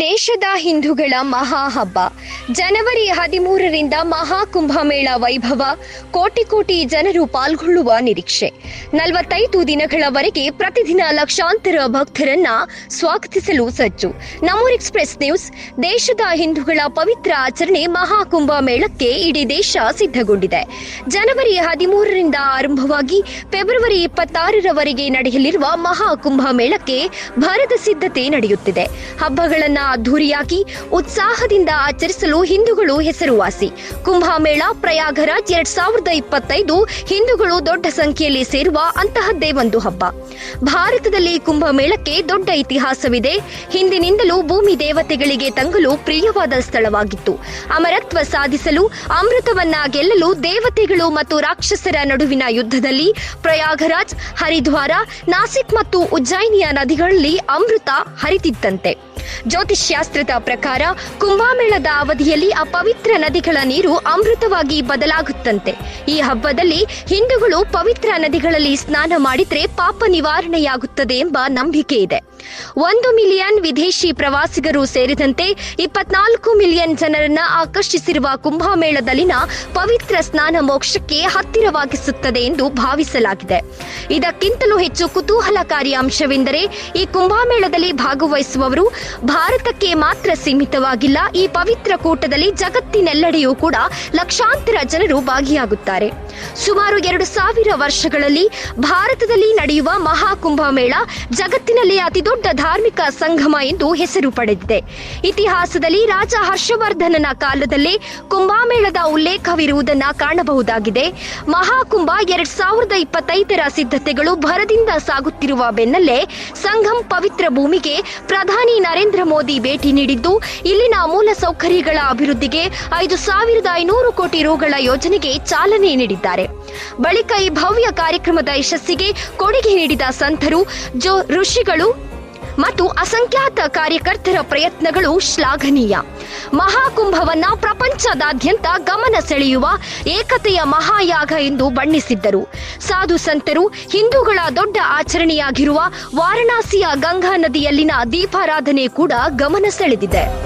ದೇಶದ ಹಿಂದೂಗಳ ಮಹಾ ಹಬ್ಬ. ಜನವರಿ ಹದಿಮೂರರಿಂದ ಮಹಾಕುಂಭಮೇಳ ವೈಭವ, ಕೋಟಿ ಕೋಟಿ ಜನರು ಪಾಲ್ಗೊಳ್ಳುವ ನಿರೀಕ್ಷೆ. ನಲವತ್ತೈದು ದಿನಗಳವರೆಗೆ ಪ್ರತಿದಿನ ಲಕ್ಷಾಂತರ ಭಕ್ತರನ್ನ ಸ್ವಾಗತಿಸಲು ಸಜ್ಜು. ನಮೂರ್ ಎಕ್ಸ್ಪ್ರೆಸ್ ನ್ಯೂಸ್, ದೇಶದ ಹಿಂದೂಗಳ ಪವಿತ್ರ ಆಚರಣೆ ಮಹಾಕುಂಭ ಮೇಳಕ್ಕೆ ಇಡೀ ದೇಶ ಸಿದ್ಧಗೊಂಡಿದೆ. ಜನವರಿ ಹದಿಮೂರರಿಂದ ಆರಂಭವಾಗಿ ಫೆಬ್ರವರಿ ಇಪ್ಪತ್ತಾರರವರೆಗೆ ನಡೆಯಲಿರುವ ಮಹಾಕುಂಭ ಮೇಳಕ್ಕೆ ಭರದ ಸಿದ್ಧತೆ ನಡೆಯುತ್ತಿದೆ. ಹಬ್ಬಗಳನ್ನ ಅದ್ದೂರಿಯಾಗಿ ಉತ್ಸಾಹದಿಂದ ಆಚರಿಸಲು ಹಿಂದೂಗಳು ಹೆಸರುವಾಸಿ. ಕುಂಭಮೇಳ ಪ್ರಯಾಗರಾಜ್ ಎರಡ್ ಸಾವಿರದ ಇಪ್ಪತ್ತೈದು ಹಿಂದೂಗಳು ದೊಡ್ಡ ಸಂಖ್ಯೆಯಲ್ಲಿ ಸೇರುವ ಅಂತಹದ್ದೇ ಒಂದು ಹಬ್ಬ. ಭಾರತದಲ್ಲಿ ಕುಂಭಮೇಳಕ್ಕೆ ದೊಡ್ಡ ಇತಿಹಾಸವಿದೆ. ಹಿಂದಿನಿಂದಲೂ ಭೂಮಿ ದೇವತೆಗಳಿಗೆ ತಂಗಲು ಪ್ರಿಯವಾದ ಸ್ಥಳವಾಗಿತ್ತು. ಅಮರತ್ವ ಸಾಧಿಸಲು, ಅಮೃತವನ್ನ ಗೆಲ್ಲಲು ದೇವತೆಗಳು ಮತ್ತು ರಾಕ್ಷಸರ ನಡುವಿನ ಯುದ್ಧದಲ್ಲಿ ಪ್ರಯಾಗರಾಜ್ ಹರಿದ್ವಾರ, ನಾಸಿಕ್ ಮತ್ತು ಉಜ್ಜಯಿನಿಯ ನದಿಗಳಲ್ಲಿ ಅಮೃತ ಹರಿತಿತ್ತಂತೆ ಜ್ಯೋತಿಷ್ಯಾಸ್ತ್ರದ ಪ್ರಕಾರ ಕುಂಭಮೇಳದ ಅವಧಿಯಲ್ಲಿ ಆ ಪವಿತ್ರ ನದಿಗಳ ನೀರು ಅಮೃತವಾಗಿ ಬದಲಾಗುತ್ತಂತೆ. ಈ ಹಬ್ಬದಲ್ಲಿ ಹಿಂದೂಗಳು ಪವಿತ್ರ ನದಿಗಳಲ್ಲಿ ಸ್ನಾನ ಮಾಡಿದ್ರೆ ಪಾಪ ನಿವಾರಣೆಯಾಗುತ್ತದೆ ಎಂಬ ನಂಬಿಕೆ ಇದೆ. ಒಂದು ಮಿಲಿಯನ್ ವಿದೇಶಿ ಪ್ರವಾಸಿಗರು ಸೇರಿದಂತೆ ಇಪ್ಪತ್ನಾಲ್ಕು ಮಿಲಿಯನ್ ಜನರನ್ನ ಆಕರ್ಷಿಸಿರುವ ಕುಂಭಮೇಳದಲ್ಲಿನ ಪವಿತ್ರ ಸ್ನಾನ ಮೋಕ್ಷಕ್ಕೆ ಹತ್ತಿರವಾಗಿಸುತ್ತದೆ ಎಂದು ಭಾವಿಸಲಾಗಿದೆ. ಇದಕ್ಕಿಂತಲೂ ಹೆಚ್ಚು ಕುತೂಹಲಕಾರಿ ಅಂಶವೆಂದರೆ ಈ ಕುಂಭಮೇಳದಲ್ಲಿ ಭಾಗವಹಿಸುವವರು ಭಾರತಕ್ಕೆ ಮಾತ್ರ ಸೀಮಿತವಾಗಿಲ್ಲ, ಈ ಪವಿತ್ರ ಕೂಟದಲ್ಲಿ ಜಗತ್ತಿನೆಲ್ಲೆಡೆಯೂ ಕೂಡ ಲಕ್ಷಾಂತರ ಜನರು ಭಾಗಿಯಾಗುತ್ತಾರೆ. ಸುಮಾರು ಎರಡು ಸಾವಿರ ವರ್ಷಗಳಲ್ಲಿ ಭಾರತದಲ್ಲಿ ನಡೆಯುವ ಮಹಾಕುಂಭ ಮೇಳ ಜಗತ್ತಿನಲ್ಲಿ ಅತಿದೊಡ್ಡ ಧಾರ್ಮಿಕ ಸಂಗಮ ಎಂದು ಹೆಸರು ಪಡೆದಿದೆ. ಇತಿಹಾಸದಲ್ಲಿ ರಾಜ ಹರ್ಷವರ್ಧನನ ಕಾಲದಲ್ಲೇ ಕುಂಭಮೇಳದ ಉಲ್ಲೇಖವಿರುವುದನ್ನ ಕಾಣಬಹುದಾಗಿದೆ. ಮಹಾಕುಂಭ ಎರಡ್ ಸಾವಿರದ ಇಪ್ಪತ್ತೈದರ ಸಿದ್ಧತೆಗಳು ಭರದಿಂದ ಸಾಗುತ್ತಿರುವ ಬೆನ್ನಲ್ಲೇ ಸಂಘಂ ಪವಿತ್ರ ಭೂಮಿಗೆ ಪ್ರಧಾನಿ ನರೇಂದ್ರ ಮೋದಿ ಭೇಟಿ ನೀಡಿದ್ದು, ಇಲ್ಲಿನ ಮೂಲ ಸೌಕರ್ಯಗಳ ಅಭಿವೃದ್ಧಿಗೆ ಐದು ಸಾವಿರದ ಐನೂರು ಕೋಟಿ ರುಗಳ ಯೋಜನೆಗೆ ಚಾಲನೆ ನೀಡಿದ್ದಾರೆ. ಬಳಿಕ ಈ ಭವ್ಯ ಕಾರ್ಯಕ್ರಮದ ಯಶಸ್ಸಿಗೆ ಕೊಡುಗೆ ನೀಡಿದ ಸಂತರು, ಜೋ ಋಷಿಗಳು ಮತ್ತು ಅಸಂಖ್ಯಾತ ಕಾರ್ಯಕರ್ತರ ಪ್ರಯತ್ನಗಳು ಶ್ಲಾಘನೀಯ. ಮಹಾಕುಂಭವನ್ನ ಪ್ರಪಂಚದಾದ್ಯಂತ ಗಮನ ಸೆಳೆಯುವ ಏಕತೆಯ ಮಹಾಯಾಗ ಎಂದು ಬಣ್ಣಿಸಿದ್ದರು. ಸಾಧು ಸಂತರು, ಹಿಂದೂಗಳ ದೊಡ್ಡ ಆಚರಣೆಯಾಗಿರುವ ವಾರಣಾಸಿಯ ಗಂಗಾ ನದಿಯಲ್ಲಿನ ದೀಪಾರಾಧನೆ ಕೂಡ ಗಮನ ಸೆಳೆದಿದೆ.